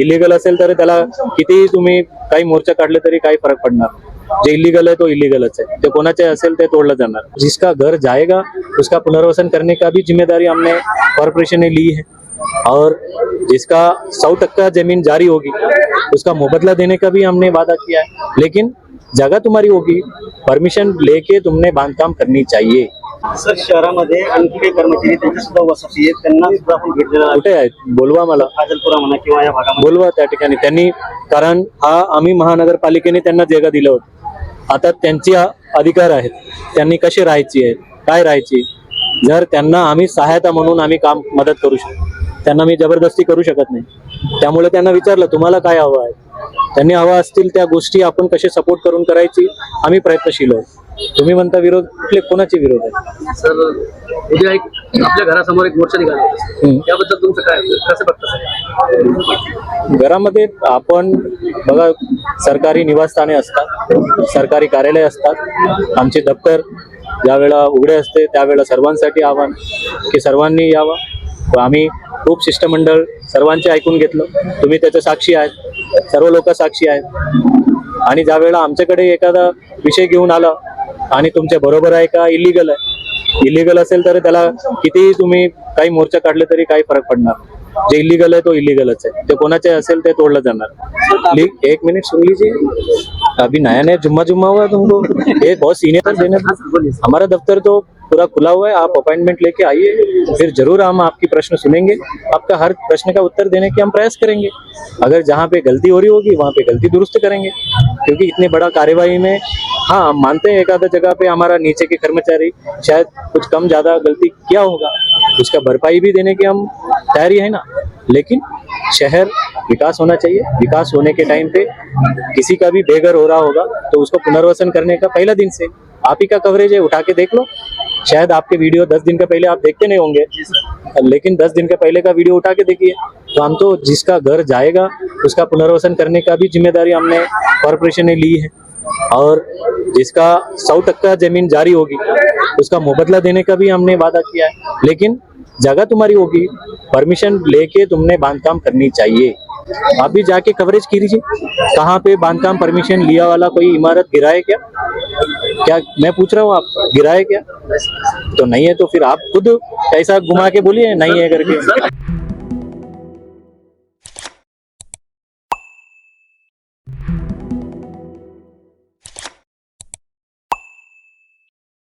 Illegal असेल तर त्याला कितीही तुम्ही काही मोर्चा काढले तरी काही फरक पडणार. जे इलीगल है तो इलीगलच है ते कोणाचे असेल ते जिसका घर जाएगा उसका पुनर्वसन करने का भी ज़िम्मेदारी हमने कॉरपोरेशन ने ली है. और जिसका सौ टक्का ज़मीन जारी होगी, उसका मुबदला देने का भी हमने वादा किया है. लेकिन जगह तुम्हारी होगी. परमिशन लेके तुमने बांधकाम करनी चाहिए. सर शहरामध्ये आणखी काही कर्मचारी त्यांच्या सुद्धा वसती आहेत त्यांना सुद्धा आपण आहे. कुठे आहेत? बोलवा मला. फाजलपुरा म्हणा किंवा या भागामध्ये. बोलवा त्या ठिकाणी. त्यांनी कारण हा आम्ही महानगरपालिकेने त्यांना जागा दिलं होतं. आता त्यांचे अधिकार आहेत. त्यांनी कसे राहायची आहेत काय राहायची? जर त्यांना आम्ही सहायता म्हणून आम्ही काम मदत करू शकतो. त्यांना मी जबरदस्ती करू शकत नाही. त्यामुळे त्यांना विचारलं तुम्हाला काय हवं आहे? त्यांनी हवा असतील त्या गोष्टी आपण कसे सपोर्ट करून करायची आम्ही प्रयत्नशील आहोत. तुम्ही म्हणता विरोध कुठले कोणाचे विरोध आहे सर उद्या एक आपल्या घरासमोर एक मोर्चा निघाला. त्याबद्दल तुमचं काय कसं बघता सर? घरामध्ये आपण बघा सरकारी निवासस्थाने असतात सरकारी कार्यालय असतात. आमचे दप्तर ज्यावेळेला उघडे असते त्यावेळेला सर्वांसाठी आव्हान की सर्वांनी यावं. आम्ही खूप शिष्टमंडळ सर्वांचे ऐकून घेतलं. तुम्ही त्याचे साक्षी आहेत. सर्व लोक साक्षी आहेत. आणि ज्या वेळेला आमच्याकडे एखादा विषय घेऊन आला आणि तुमच्या बरोबर आहे का इलिगल आहे. इलिगल असेल तर त्याला कितीही तुम्ही काही मोर्चा काढले तरी काही फरक पडणार. जे इलिगल आहे तो इलिगलच आहे. ते कोणाचे असेल ते तोडलं जाणार. एक मिनिट सुन लीजिए अभी नया नया जुम्मा जुम्मा हुआ तुमको एक बहुत सीनियर देने हमारा दफ्तर तो पूरा खुला हुआ है, आप अपॉइंटमेंट लेके आइए, फिर ज़रूर हम आपकी प्रश्न सुनेंगे। आपका हर प्रश्न का उत्तर देने की हम प्रयास करेंगे। अगर जहाँ पे गलती हो रही होगी, वहाँ पे गलती दुरुस्त करेंगे। क्योंकि इतने बड़ा कार्यवाही में हाँ हम मानते हैं एक आधा जगह पे हमारा नीचे के कर्मचारी शायद कुछ कम ज़्यादा गलती किया होगा। उसका भरपाई भी देने की हम तैयारी है ना। लेकिन शहर विकास होना चाहिए। विकास होने के टाइम पे किसी का भी बेघर हो रहा होगा तो उसको पुनर्वसन करने का पहला दिन से आप ही का कवरेज है, उठा के देख लो। शायद आपके वीडियो दस दिन का पहले आप देखते नहीं होंगे। लेकिन दस दिन के पहले का वीडियो उठा के देखिए। तो हम तो जिसका घर जाएगा उसका पुनर्वसन करने का भी ज़िम्मेदारी हमने कॉरपोरेशन ने ली है। और जिसका सौ टक्का ज़मीन जारी होगी उसका मुबदला देने का भी हमने वादा किया है। लेकिन जगह तुम्हारी होगी परमिशन लेके तुमने बांधकाम करनी चाहिए। आप भी जाके कवरेज कीजिए। कहाँ पे बांधकाम परमिशन लिया वाला कोई इमारत गिराए क्या? क्या मैं पूछ रहा हूँ आप, गिराए क्या? तो नहीं है तो फिर आप खुद ऐसा घुमा के बोलिए, नहीं है करके।